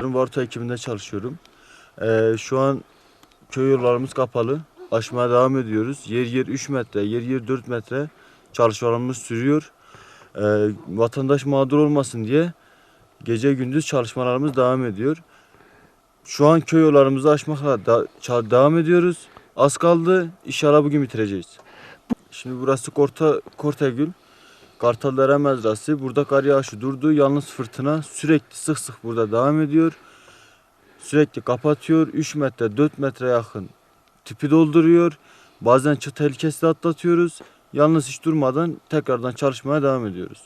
Başkanı Varta ekibinde çalışıyorum. Ee, şu an köy yollarımız kapalı. Aşmaya devam ediyoruz. Yer yer 3 metre, yer yer 4 metre çalışmalarımız sürüyor. Ee, vatandaş mağdur olmasın diye gece gündüz çalışmalarımız devam ediyor. Şu an köy yollarımızı aşmakla da- devam ediyoruz. Az kaldı. İnşallah bugün bitireceğiz. Şimdi burası Korta, Kortegül. Kartal mezrası. Burada kar yağışı durdu. Yalnız fırtına sürekli sık sık burada devam ediyor. Sürekli kapatıyor. 3 metre 4 metre yakın tipi dolduruyor. Bazen çı tehlikesi de atlatıyoruz. Yalnız hiç durmadan tekrardan çalışmaya devam ediyoruz.